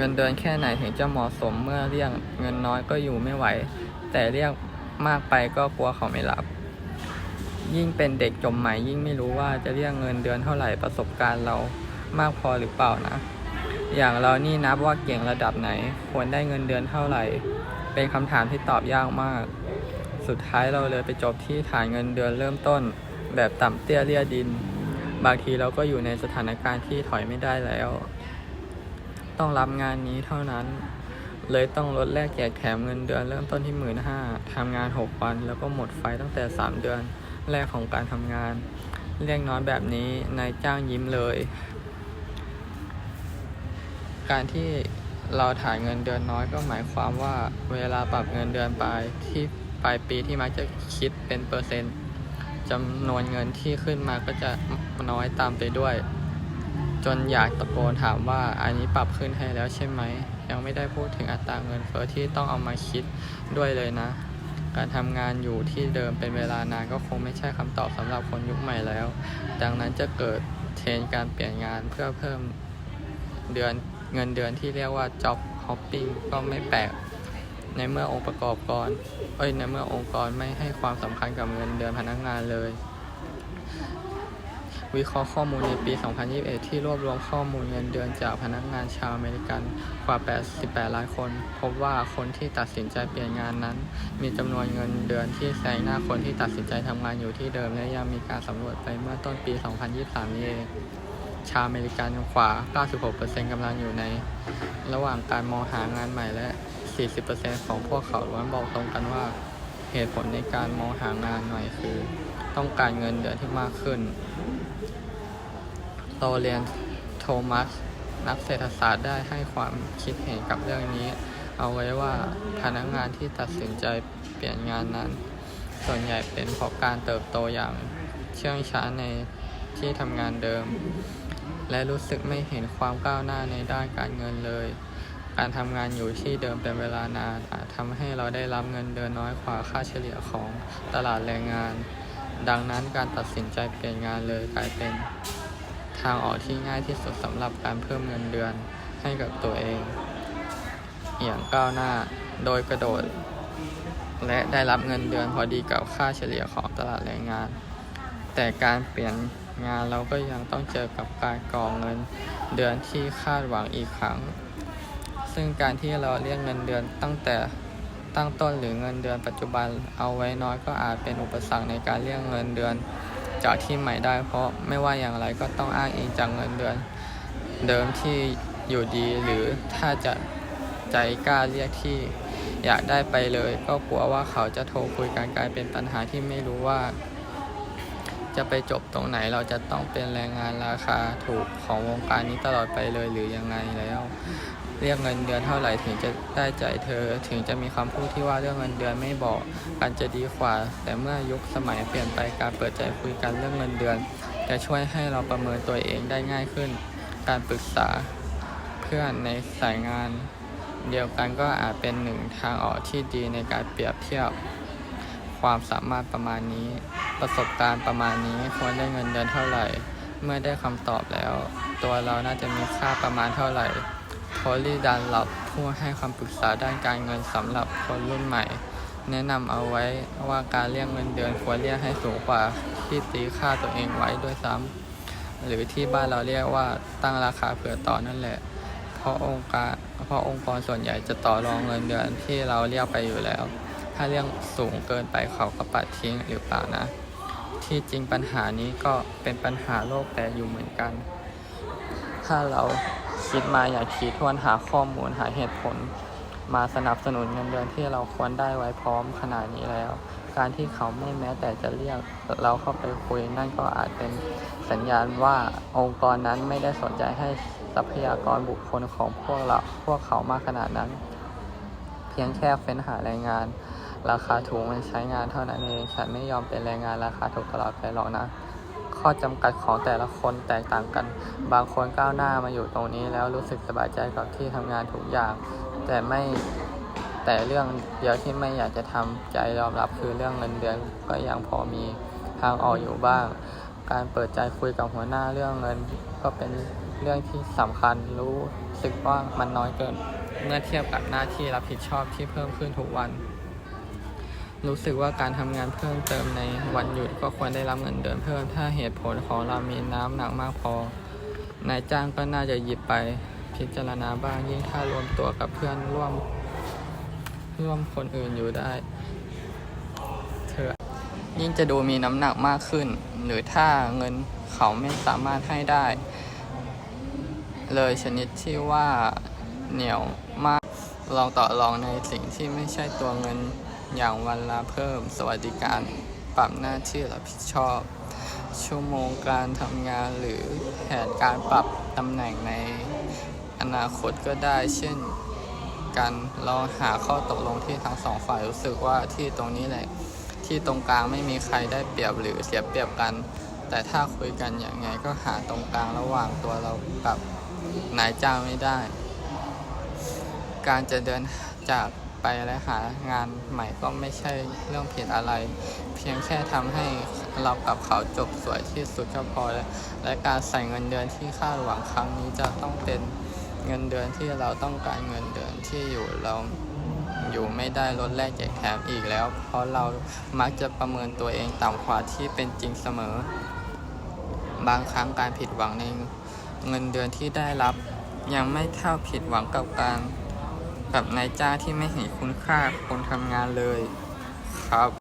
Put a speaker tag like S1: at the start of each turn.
S1: เงินเดือนแค่ไหนถึงจะเหมาะสมเมื่อเรียกเงินน้อยก็อยู่ไม่ไหว แต่เรียกมากไปก็กลัวเขาไม่รับ ยิ่งเป็นเด็กจบใหม่ยิ่งไม่รู้ว่าจะเรียกเงินเดือนเท่าไหร่ประสบการณ์เรามากพอหรือเปล่านะ อย่างเรานี่นับว่าเก่งระดับไหน ควรได้เงินเดือนเท่าไหร่ เป็นคำถามที่ตอบยากมาก สุดท้ายเราเลยไปจบที่ฐานเงินเดือนเริ่มต้น แบบต่ำเตี้ยเลี่ยดิน บางทีเราก็อยู่ในสถานการณ์ที่ถอยไม่ได้แล้ว ต้องรับงานนี้เท่านั้น เลยต้องลดแลกแจกแถมเงินเดือน เริ่มต้นที่หมื่นห้าทำงาน 6 วัน แล้วก็หมดไฟตั้งแต่ 3 เดือนแรกของการทำงาน เรียกน้อยแบบนี้นายจ้างยิ้มเลย การที่เราถ่ายเงินเดือนน้อยก็หมายความว่าเวลาปรับเงินเดือนปลายที่ปลายปีที่มักจะคิดเป็นเปอร์เซ็นต์จำนวนเงินที่ขึ้นมาก็จะน้อยตามไปด้วย จนอยากตะโกนถามว่าอันนี้ปรับขึ้นให้แล้วใช่ไหม ยังไม่ได้พูดถึงอัตราเงินเฟ้อที่ต้องเอามาคิดด้วยเลยนะ การทำงานอยู่ที่เดิมเป็นเวลานานก็คงไม่ใช่คำตอบสำหรับคนยุคใหม่แล้ว ดังนั้นจะเกิดเทรนการเปลี่ยนงานเพื่อเพิ่มเดือนเงินเดือนที่เรียกว่า job hopping ก็ไม่แปลกในเมื่อองค์ประกอบกรเอ้ยในเมื่อองค์กรไม่ให้ความสำคัญกับเงินเดือนพนักงานเลย วิเคราะห์ข้อมูลในปี 2021 ที่รวบรวมข้อมูลเงินเดือนจากพนักงานชาวอเมริกันกว่า 88 ล้านคน พบว่าคนที่ตัดสินใจเปลี่ยนงานนั้น มีจำนวนเงินเดือนที่แซงหน้าคนที่ตัดสินใจทำงานอยู่ที่เดิมและยังมีการสำรวจไปเมื่อต้นปี 2023 นี้เองชาวอเมริกันกว่า 96%กำลังอยู่ใน ระหว่างการมองหางานใหม่และ 40%ของพวกเขาล้วนบอกตรงกันว่า เหตุผลในการมองหางานใหม่คือ ต้องการเงินเดือนที่มากขึ้น โตเรียนโทมัส นักเศรษฐศาสตร์ได้ให้ความคิดเห็นกับเรื่องนี้ เอาไว้ว่าพนักงานที่ตัดสินใจเปลี่ยนงานนั้น ส่วนใหญ่เป็นเพราะการเติบโตอย่างเชื่องช้าในที่ทำงานเดิม และรู้สึกไม่เห็นความก้าวหน้าในด้านการเงินเลย การทำงานอยู่ที่เดิมเป็นเวลานานอาจทำให้เราได้รับเงินเดือนน้อยกว่าค่าเฉลี่ยของตลาดแรงงาน ดังนั้นการตัดสินใจเปลี่ยนงานเลยกลายเป็น ทางออกที่ง่ายที่สุดสำหรับการเพิ่มเงินเดือนให้กับตัวเองอย่างก้าวหน้าโดยกระโดด และได้รับเงินเดือนพอดีกับค่าเฉลี่ยของตลาดแรงงาน แต่การเปลี่ยนงานเราก็ยังต้องเจอกับการก่อเงินเดือนที่คาดหวังอีกครั้ง ซึ่งการที่เราเรียกเงินเดือนตั้งแต่ ตั้งต้นหรือเงินเดือนปัจจุบันเอาไว้น้อยก็อาจเป็นอุปสรรคในการเรียกเงินเดือน จากที่ใหม่ได้ เพราะไม่ว่าอย่างไรก็ต้องอ้างอิงจากเงินเดือน เดิมที่อยู่ดีหรือถ้าจะใจกล้าเรียกที่อยากได้ไปเลย ก็กลัวว่าเขาจะโทรคุยกันกลายเป็นปัญหาที่ไม่รู้ว่า จะไปจบตรงไหนเราจะต้องเป็นแรงงานราคาถูกของวงการนี้ตลอดไปเลยหรือยังไงแล้ว เรียกเงินเดือนเท่าไหร่ถึงจะได้ใจเธอ ถึงจะมีคำพูดที่ว่าเรื่องเงินเดือนไม่บอกกันจะดีกว่า แต่เมื่อยุคสมัยเปลี่ยนไปการเปิดใจคุยกันเรื่องเงินเดือน จะช่วยให้เราประเมินตัวเองได้ง่ายขึ้น การปรึกษาเพื่อนในสายงาน เดียวกันก็อาจเป็นหนึ่งทางออกที่ดีในการเปรียบเทียบความสามารถประมาณนี้ ประสบการณ์ประมาณนี้ควรได้เงินเดือนเท่าไหร่ เมื่อได้คำตอบแล้ว ตัวเราน่าจะมีค่าประมาณเท่าไหร่ โพลีดันหลับผู้ให้คำปรึกษาด้านการเงินสำหรับคนรุ่นใหม่ แนะนำเอาไว้ว่าการเรียกเงินเดือนควรเรียกให้สูงกว่าที่ตีค่าตัวเองไว้ด้วยซ้ำหรือที่บ้านเราเรียกว่าตั้งราคาเผื่อต่อนั่นแหละ เพราะองค์การเพราะองค์กรส่วนใหญ่จะต่อรองเงินเดือนที่เราเรียกไปอยู่แล้ว ถ้าเรียกสูงเกินไปเขาก็ปัดทิ้งหรือเปล่านะ ที่จริงปัญหานี้ก็เป็นปัญหาโลกแตกอยู่เหมือนกัน ถ้าเรา คิดมาอย่างถี่ถ้วนหาข้อมูลหาเหตุผล มาสนับสนุนเงินเดือนที่เราควรได้ไว้พร้อมขนาดนี้แล้ว การที่เขาไม่แม้แต่จะเรียกเราเข้าไปคุย นั่นก็อาจเป็นสัญญาณว่าองค์กรนั้นไม่ได้สนใจให้ทรัพยากรบุคคลของพวกเราพวกเขามากขนาดนั้น เพียงแค่เฟ้นหาแรงงาน ราคาถูกมันใช้งานเท่านั้นเองฉันไม่ยอมเป็นแรงงานราคาถูกตลอดไปหรอกนะ ข้อจำกัดของแต่ละคนแตกต่างกัน บางคนก้าวหน้ามาอยู่ตรงนี้แล้วรู้สึกสบายใจกับที่ทำงานทุกอย่าง แต่ไม่แต่เรื่องเดียวที่ไม่อยากจะทำใจยอมรับคือเรื่องเงินเดือนก็ยังพอมีทางออกอยู่บ้าง การเปิดใจคุยกับหัวหน้าเรื่องเงิน ก็เป็นเรื่องที่สำคัญรู้สึกว่ามันน้อยเกิน เมื่อเทียบกับหน้าที่รับผิดชอบที่เพิ่มขึ้นทุกวัน รู้สึกว่าการทำงานเพิ่มเติมในวันหยุดก็ควรได้รับเงินเดือนเพิ่ม ถ้าเหตุผลของเรามีน้ำหนักมากพอ นายจ้างก็น่าจะหยิบไปพิจารณาบ้างยิ่งถ้ารวมตัวกับเพื่อนร่วมร่วมคนอื่นอยู่ได้เถอยิ่งจะดูมีน้ำหนักมากขึ้น หรือถ้าเงินเขาไม่สามารถให้ได้ เลยชนิดที่ว่าเหนียวมากลองต่อรองในสิ่งที่ไม่ใช่ตัวเงิน อย่างวันละเพิ่ม สวัสดิการ ปรับหน้าที่รับผิดชอบ ชั่วโมงการทำงานหรือแผนการปรับตำแหน่งในอนาคตก็ได้ เช่นการลองหาข้อตกลงที่ทั้งสองฝ่ายรู้สึกว่าที่ตรงนี้แหละ ที่ตรงกลางไม่มีใครได้เปรียบหรือเสียเปรียบกัน แต่ถ้าคุยกันอย่างไงก็หาตรงกลางระหว่างตัวเรากับนายจ้างไม่ได้ การจะเดินจาก ไปและหางานใหม่ก็ไม่ใช่เรื่องผิดอะไร เพียงแค่ทำให้เรากับเขาจบสวยที่สุดก็พอแล้วและการใส่เงินเดือนที่คาดหวังครั้งนี้จะต้องเป็นเงินเดือนที่เราต้องการเงินเดือนที่อยู่เราอยู่ไม่ได้ลดแลกแจกแถมอีกแล้ว เพราะเรามักจะประเมินตัวเองต่ำกว่าที่เป็นจริงเสมอ บางครั้งการผิดหวังในเงินเดือนที่ได้รับ ยังไม่เท่าผิดหวังกับการ กับนายจ้างที่ไม่เห็นคุณค่าคนทำงานเลยครับ